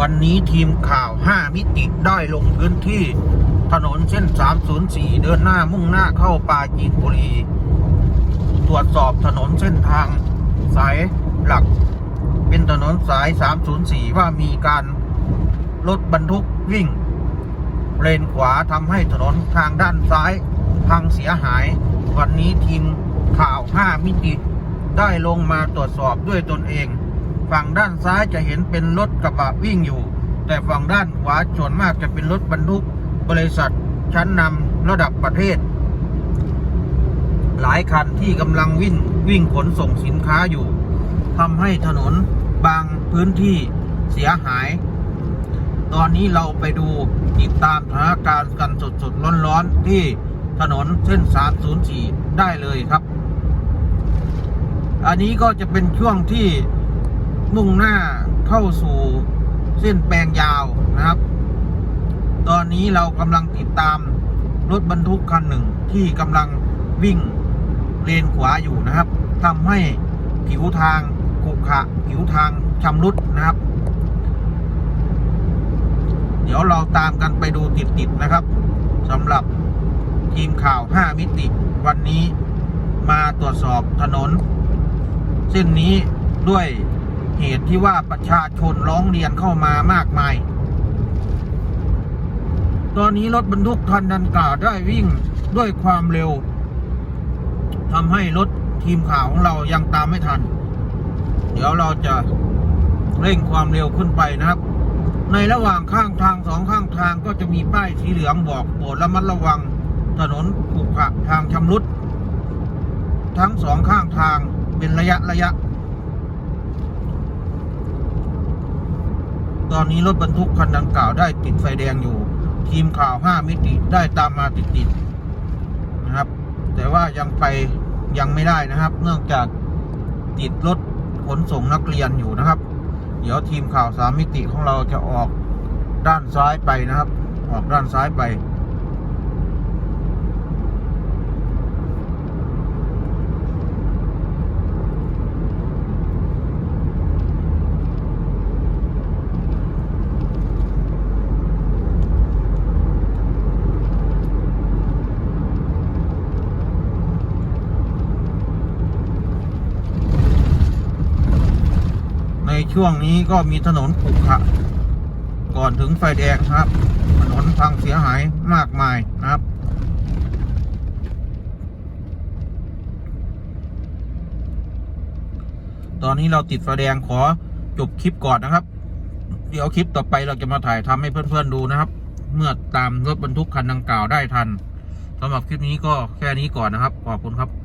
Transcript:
วันนี้ทีมข่าว 5 มิติได้ลงพื้นที่ ถนนเส้น 304 เดินหน้ามุ่งหน้าเข้าปาจีนบุรี ตรวจสอบถนนเส้นทางสายหลัก เป็นถนนสาย 304 ว่ามีการรถบรรทุกวิ่ง เลนขวาทำให้ถนนทางด้านซ้ายพังเสียหาย วันนี้ทีมข่าว 5 มิติ ได้ลงมาตรวจสอบด้วยตนเอง ฝั่งด้านซ้ายจะเห็นเป็นรถกระบะวิ่งอยู่ แต่ฝั่งด้านขวาส่วนมากจะเป็นรถบรรทุกบริษัทชั้นนำระดับประเทศ หลายคันที่กำลังวิ่งวิ่งขนส่งสินค้าอยู่ทำให้ถนนบางพื้นที่เสียหาย ตอนนี้เราไปดูติดตามสถานการณ์กันสดๆร้อนๆที่ถนนเส้น 304 ได้เลยครับ อันนี้ก็จะเป็นช่วงที่ มุ่งหน้าเข้าสู่เส้นแปลงยาวนะครับ ตอนนี้เรากำลังติดตามรถบรรทุกคันหนึ่งที่กำลังวิ่งเลนขวาอยู่นะครับทำให้ผิวทางขุขะผิวทางชำรุดนะครับ เดี๋ยวเราตามกันไปดูติดๆนะครับสำหรับทีมข่าว 5 มิติ วันนี้มาตรวจสอบถนน เส้นนี้ด้วย เหตุที่ว่าประชาชนร้องเรียนเข้ามามากมาย ตอนนี้รถบรรทุกคันดังกล่าวได้วิ่งด้วยความเร็วทำให้รถทีมข่าวของเรายังตามไม่ทัน เดี๋ยวเราจะเร่งความเร็วขึ้นไปนะครับ ในระหว่างข้างทางสองข้างทางก็จะมีป้ายสีเหลืองบอกโปรดระมัดระวัง ถนนขรุขระทางชำรุด ทั้งสองข้างทางเป็นระยะระยะ ตอนนี้รถบรรทุกคันดังกล่าวได้ติดไฟแดงอยู่ ทีมข่าว 5 มิติได้ตามมาติดๆนะครับ แต่ว่ายังไปยังไม่ได้นะครับ เนื่องจากติดรถขนส่งนักเรียนอยู่นะครับ เดี๋ยวทีมข่าว 3 มิติของเราจะออกด้านซ้ายไปนะครับ ออกด้านซ้ายไป ใน ช่วงนี้ก็มีถนนขรุขระก่อนถึงไฟแดงครับ ถนนพังเสียหายมากมายนะครับ ตอนนี้เราติดไฟแดงขอจบคลิปก่อนนะครับ เดี๋ยวคลิปต่อไปเราจะมาถ่ายทำให้เพื่อนๆดูนะครับ เมื่อตามรถบรรทุกคันดังกล่าวได้ทันสำหรับคลิปนี้ก็แค่นี้ก่อนนะครับ ขอบคุณครับ